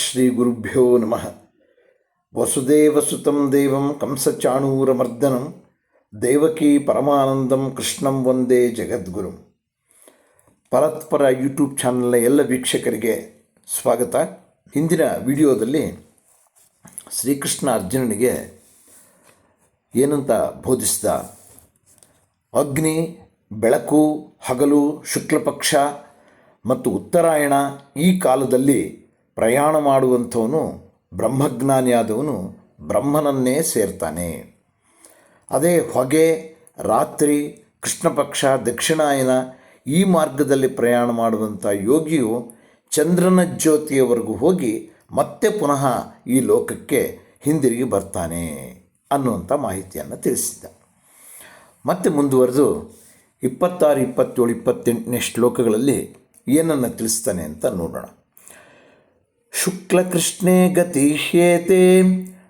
ಶ್ರೀ ಗುರುಭ್ಯೋ ನಮಃ. ವಸುದೇವಸುತಂ ದೇವಂ ಕಂಸಚಾಣೂರಮರ್ದನಂ, ದೇವಕಿ ಪರಮಾನಂದಂ ಕೃಷ್ಣಂ ವಂದೇ ಜಗದ್ಗುರುಂ. ಪರತ್ಪರ ಯೂಟ್ಯೂಬ್ ಚಾನಲ್ನ ಎಲ್ಲ ವೀಕ್ಷಕರಿಗೆ ಸ್ವಾಗತ. ಇಂದಿನ ವಿಡಿಯೋದಲ್ಲಿ ಶ್ರೀಕೃಷ್ಣ ಅರ್ಜುನನಿಗೆ ಏನಂತ ಬೋಧಿಸಿದ? ಅಗ್ನಿ, ಬೆಳಕು, ಹಗಲು, ಶುಕ್ಲಪಕ್ಷ ಮತ್ತು ಉತ್ತರಾಯಣ ಈ ಕಾಲದಲ್ಲಿ ಪ್ರಯಾಣ ಮಾಡುವಂಥವನು ಬ್ರಹ್ಮಜ್ಞಾನಿಯಾದವನು ಬ್ರಹ್ಮನನ್ನೇ ಸೇರ್ತಾನೆ. ಅದೇ ಹೊಗೆ, ರಾತ್ರಿ, ಕೃಷ್ಣಪಕ್ಷ, ದಕ್ಷಿಣಾಯನ ಈ ಮಾರ್ಗದಲ್ಲಿ ಪ್ರಯಾಣ ಮಾಡುವಂಥ ಯೋಗಿಯು ಚಂದ್ರನ ಜ್ಯೋತಿಯವರೆಗೂ ಹೋಗಿ ಮತ್ತೆ ಪುನಃ ಈ ಲೋಕಕ್ಕೆ ಹಿಂದಿರುಗಿ ಬರ್ತಾನೆ ಅನ್ನುವಂಥ ಮಾಹಿತಿಯನ್ನು ತಿಳಿಸಿದ್ದ. ಮತ್ತೆ ಮುಂದುವರೆದು ಇಪ್ಪತ್ತಾರು, ಇಪ್ಪತ್ತೇಳು, ಇಪ್ಪತ್ತೆಂಟನೇ ಶ್ಲೋಕಗಳಲ್ಲಿ ಏನನ್ನು ತಿಳಿಸ್ತಾನೆ ಅಂತ ನೋಡೋಣ. ಶುಕ್ಲಕೃಷ್ಣೇ ಗತಿಹ್ಯೇತೆ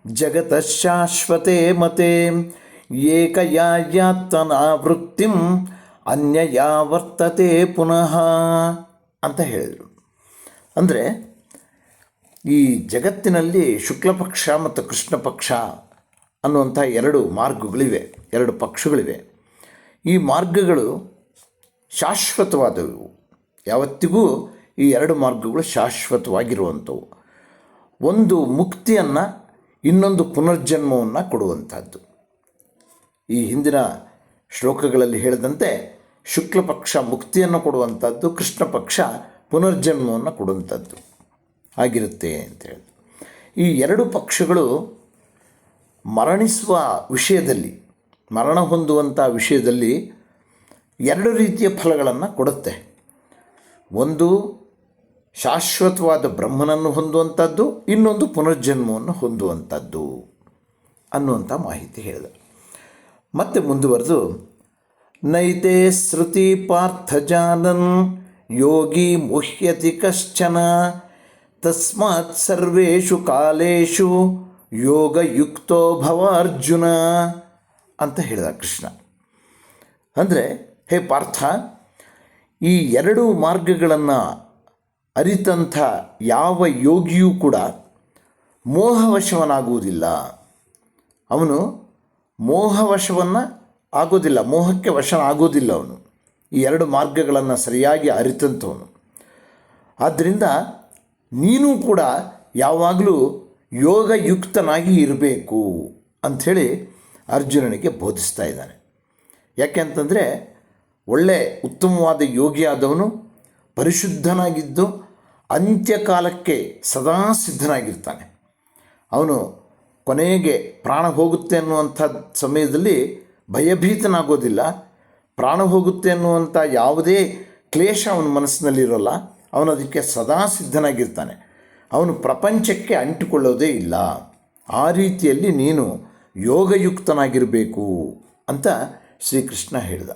ಜಗತ ಶಾಶ್ವತೆ ಮತೆ. ಏಕಯಾತ್ಮನಾವೃತ್ತಿಂ ಅನ್ಯಯಾ ವರ್ತತೆ ಪುನಃ ಅಂತ ಹೇಳಿದರು. ಅಂದರೆ ಈ ಜಗತ್ತಿನಲ್ಲಿ ಶುಕ್ಲಪಕ್ಷ ಮತ್ತು ಕೃಷ್ಣ ಪಕ್ಷ ಅನ್ನುವಂಥ ಎರಡು ಮಾರ್ಗಗಳಿವೆ, ಎರಡು ಪಕ್ಷಗಳಿವೆ. ಈ ಮಾರ್ಗಗಳು ಶಾಶ್ವತವಾದವು. ಯಾವತ್ತಿಗೂ ಈ ಎರಡು ಮಾರ್ಗಗಳು ಶಾಶ್ವತವಾಗಿರುವಂಥವು. ಒಂದು ಮುಕ್ತಿಯನ್ನು ಇನ್ನೊಂದು ಪುನರ್ಜನ್ಮವನ್ನು ಕೊಡುವಂಥದ್ದು. ಈ ಹಿಂದಿನ ಶ್ಲೋಕಗಳಲ್ಲಿ ಹೇಳಿದಂತೆ ಶುಕ್ಲ ಪಕ್ಷ ಮುಕ್ತಿಯನ್ನು ಕೊಡುವಂಥದ್ದು ಕೃಷ್ಣ ಪಕ್ಷ ಪುನರ್ಜನ್ಮವನ್ನು ಕೊಡುವಂಥದ್ದು ಆಗಿರುತ್ತೆ ಅಂತೇಳಿ ಈ ಎರಡು ಪಕ್ಷಗಳು ಮರಣಿಸುವ ವಿಷಯದಲ್ಲಿ, ಮರಣ ಹೊಂದುವಂಥ ವಿಷಯದಲ್ಲಿ ಎರಡು ರೀತಿಯ ಫಲಗಳನ್ನು ಕೊಡುತ್ತೆ. ಒಂದು ಶಾಶ್ವತವಾದ ಬ್ರಹ್ಮನನ್ನು ಹೊಂದುವಂಥದ್ದು, ಇನ್ನೊಂದು ಪುನರ್ಜನ್ಮವನ್ನು ಹೊಂದುವಂಥದ್ದು ಅನ್ನುವಂಥ ಮಾಹಿತಿ ಹೇಳಿದ. ಮತ್ತೆ ಮುಂದುವರೆದು, ನೈತೆ ಶ್ರುತಿ ಪಾರ್ಥ ಜಾನನ್ ಯೋಗಿ ಮುಹ್ಯತಿ ಕಶ್ಚನ, ತಸ್ಮಾತ್ ಸರ್ವೇಷು ಕಾಲೇಶು ಯೋಗಯುಕ್ತೋ ಭವ ಅರ್ಜುನ ಅಂತ ಹೇಳಿದ ಕೃಷ್ಣ. ಅಂದರೆ, ಹೇ ಪಾರ್ಥ, ಈ ಎರಡು ಮಾರ್ಗಗಳನ್ನು ಅರಿತಂಥ ಯಾವ ಯೋಗಿಯೂ ಕೂಡ ಮೋಹವಶವನಾಗುವುದಿಲ್ಲ. ಅವನು ಮೋಹವಶವನ್ನು ಆಗೋದಿಲ್ಲ ಮೋಹಕ್ಕೆ ವಶನಾಗೋದಿಲ್ಲ ಅವನು. ಈ ಎರಡು ಮಾರ್ಗಗಳನ್ನು ಸರಿಯಾಗಿ ಅರಿತಂಥವನು. ಆದ್ದರಿಂದ ನೀನು ಕೂಡ ಯಾವಾಗಲೂ ಯೋಗಯುಕ್ತನಾಗಿ ಇರಬೇಕು ಅಂಥೇಳಿ ಅರ್ಜುನನಿಗೆ ಬೋಧಿಸ್ತಾ ಇದ್ದಾನೆ. ಯಾಕೆ ಅಂತಂದರೆ ಒಳ್ಳೆ ಉತ್ತಮವಾದ ಯೋಗಿಯಾದವನು, ಪರಿಶುದ್ಧನಾಗಿದ್ದು ಅಂತ್ಯಕಾಲಕ್ಕೆ ಸದಾ ಸಿದ್ಧನಾಗಿರ್ತಾನೆ. ಅವನು ಕೊನೆಗೆ ಪ್ರಾಣ ಹೋಗುತ್ತೆ ಅನ್ನುವಂಥ ಸಮಯದಲ್ಲಿ ಭಯಭೀತನಾಗೋದಿಲ್ಲ. ಪ್ರಾಣ ಹೋಗುತ್ತೆ ಅನ್ನುವಂಥ ಯಾವುದೇ ಕ್ಲೇಶ ಅವನ ಮನಸ್ಸಿನಲ್ಲಿರೋಲ್ಲ. ಅವನು ಅದಕ್ಕೆ ಸದಾ ಸಿದ್ಧನಾಗಿರ್ತಾನೆ. ಅವನು ಪ್ರಪಂಚಕ್ಕೆ ಅಂಟಿಕೊಳ್ಳೋದೇ ಇಲ್ಲ. ಆ ರೀತಿಯಲ್ಲಿ ನೀನು ಯೋಗಯುಕ್ತನಾಗಿರಬೇಕು ಅಂತ ಶ್ರೀಕೃಷ್ಣ ಹೇಳಿದ.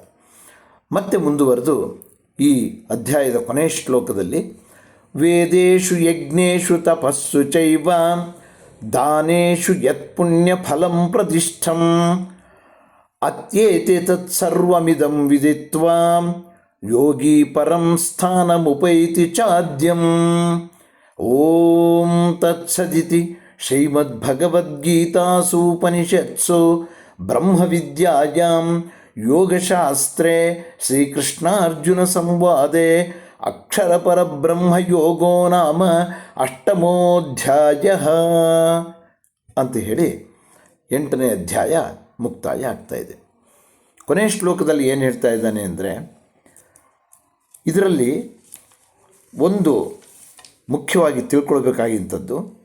ಮತ್ತೆ ಮುಂದುವರೆದು ಈ ಅಧ್ಯಾಯದ ಕೊನೆಯ ಶ್ಲೋಕದಲ್ಲಿ वेदेषु यज्ञेषु तपस्सु चैव दानेषु यत्पुण्यफलं प्रदिष्ठम् अत्येते तत्सर्वमिदं विदित्वा योगी परं स्थानमुपैति चाद्यम् ॐ तत्सदिति श्रीमद्भगवद्गीतासूपनिषत्सु ब्रह्मविद्यायां योगशास्त्रे श्रीकृष्णार्जुनसंवादे ಅಕ್ಷರಪರಬ್ರಹ್ಮಯೋಗೋ ನಾಮ ಅಷ್ಟಮೋಧ್ಯಾಯ ಅಂತ ಹೇಳಿ ಎಂಟನೇ ಅಧ್ಯಾಯ ಮುಕ್ತಾಯ ಆಗ್ತಾ ಇದೆ. ಕೊನೆಯ ಶ್ಲೋಕದಲ್ಲಿ ಏನು ಹೇಳ್ತಾ ಇದ್ದಾನೆ ಅಂದರೆ, ಇದರಲ್ಲಿ ಒಂದು ಮುಖ್ಯವಾಗಿ ತಿಳ್ಕೊಳ್ಬೇಕಾಗಿಂಥದ್ದು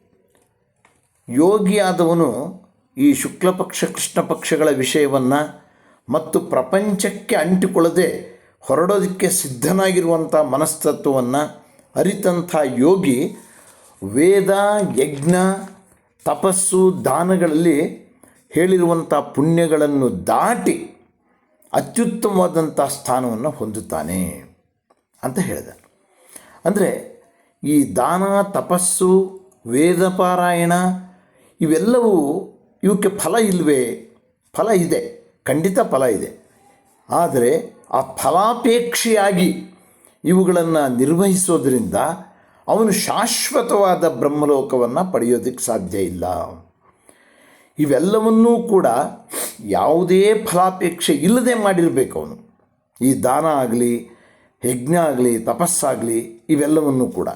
ಯೋಗಿಯಾದವನು ಈ ಶುಕ್ಲಪಕ್ಷ ಕೃಷ್ಣ ಪಕ್ಷಗಳ ವಿಷಯವನ್ನು ಮತ್ತು ಪ್ರಪಂಚಕ್ಕೆ ಅಂಟಿಕೊಳ್ಳದೆ ಹೊರಡೋದಕ್ಕೆ ಸಿದ್ಧನಾಗಿರುವಂಥ ಮನಸ್ತತ್ವವನ್ನು ಅರಿತಂಥ ಯೋಗಿ ವೇದ, ಯಜ್ಞ, ತಪಸ್ಸು, ದಾನಗಳಲ್ಲಿ ಹೇಳಿರುವಂಥ ಪುಣ್ಯಗಳನ್ನು ದಾಟಿ ಅತ್ಯುತ್ತಮವಾದಂಥ ಸ್ಥಾನವನ್ನು ಹೊಂದುತ್ತಾನೆ ಅಂತ ಹೇಳಿದ. ಅಂದರೆ ಈ ದಾನ, ತಪಸ್ಸು, ವೇದ ಪಾರಾಯಣ ಇವೆಲ್ಲವೂ ಇವಕ್ಕೆ ಫಲ ಇಲ್ಲವೇ ಫಲ ಇದೆ, ಖಂಡಿತ ಫಲ ಇದೆ. ಆದರೆ ಆ ಫಲಾಪೇಕ್ಷೆಯಾಗಿ ಇವುಗಳನ್ನು ನಿರ್ವಹಿಸೋದರಿಂದ ಅವನು ಶಾಶ್ವತವಾದ ಬ್ರಹ್ಮಲೋಕವನ್ನು ಪಡೆಯೋದಕ್ಕೆ ಸಾಧ್ಯ ಇಲ್ಲ. ಇವೆಲ್ಲವನ್ನೂ ಕೂಡ ಯಾವುದೇ ಫಲಾಪೇಕ್ಷೆ ಇಲ್ಲದೆ ಮಾಡಿರಬೇಕು ಅವನು. ಈ ದಾನ ಆಗಲಿ, ಯಜ್ಞ ಆಗಲಿ, ತಪಸ್ಸಾಗಲಿ ಇವೆಲ್ಲವನ್ನೂ ಕೂಡ.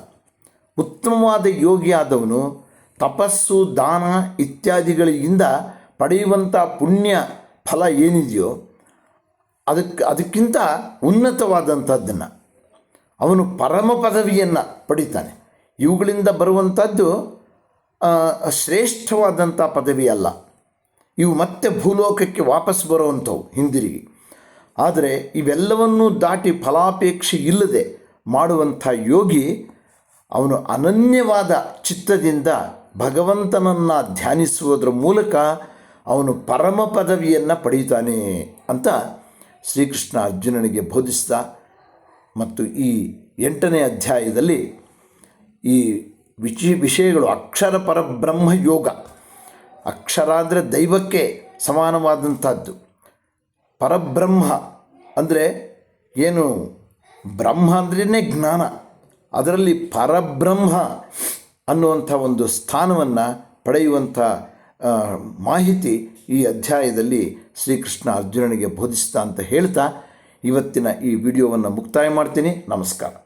ಉತ್ತಮವಾದ ಯೋಗಿ ಆದವನು ತಪಸ್ಸು, ದಾನ ಇತ್ಯಾದಿಗಳಿಂದ ಪಡೆಯುವಂಥ ಪುಣ್ಯ ಫಲ ಏನಿದೆಯೋ ಅದಕ್ಕೆ ಅದಕ್ಕಿಂತ ಉನ್ನತವಾದಂಥದ್ದನ್ನು ಅವನು ಪರಮ ಪದವಿಯನ್ನು ಪಡಿತಾನೆ. ಇವುಗಳಿಂದ ಬರುವಂಥದ್ದು ಶ್ರೇಷ್ಠವಾದಂಥ ಪದವಿ ಅಲ್ಲ. ಇವು ಮತ್ತೆ ಭೂಲೋಕಕ್ಕೆ ವಾಪಸ್ ಬರುವಂಥವು ಹಿಂದಿರುಗಿ. ಆದರೆ ಇವೆಲ್ಲವನ್ನೂ ದಾಟಿ ಫಲಾಪೇಕ್ಷೆ ಇಲ್ಲದೆ ಮಾಡುವಂಥ ಯೋಗಿ ಅವನು ಅನನ್ಯವಾದ ಚಿತ್ತದಿಂದ ಭಗವಂತನನ್ನು ಧ್ಯಾನಿಸುವುದರ ಮೂಲಕ ಅವನು ಪರಮ ಪದವಿಯನ್ನು ಪಡೆಯುತ್ತಾನೆ ಅಂತ ಶ್ರೀಕೃಷ್ಣ ಅರ್ಜುನನಿಗೆ ಬೋಧಿಸಿದ ಮತ್ತು ಈ ಎಂಟನೇ ಅಧ್ಯಾಯದಲ್ಲಿ ಈ ವಿಚಿ ವಿಷಯಗಳು ಅಕ್ಷರ ಪರಬ್ರಹ್ಮ ಯೋಗ. ಅಕ್ಷರ ಅಂದರೆ ದೈವಕ್ಕೆ ಸಮಾನವಾದಂಥದ್ದು ಪರಬ್ರಹ್ಮ ಅಂದರೆ ಏನು? ಬ್ರಹ್ಮ ಅಂದ್ರೇ ಜ್ಞಾನ. ಅದರಲ್ಲಿ ಪರಬ್ರಹ್ಮ ಅನ್ನುವಂಥ ಒಂದು ಸ್ಥಾನವನ್ನು ಪಡೆಯುವಂಥ ಮಾಹಿತಿ ಈ ಅಧ್ಯಾಯದಲ್ಲಿ ಶ್ರೀಕೃಷ್ಣ ಅರ್ಜುನನಿಗೆ ಬೋಧಿಸಿದ ಅಂತ ಹೇಳ್ತಾ ಇವತ್ತಿನ ಈ ವಿಡಿಯೋವನ್ನು ಮುಕ್ತಾಯ ಮಾಡ್ತೀನಿ. ನಮಸ್ಕಾರ.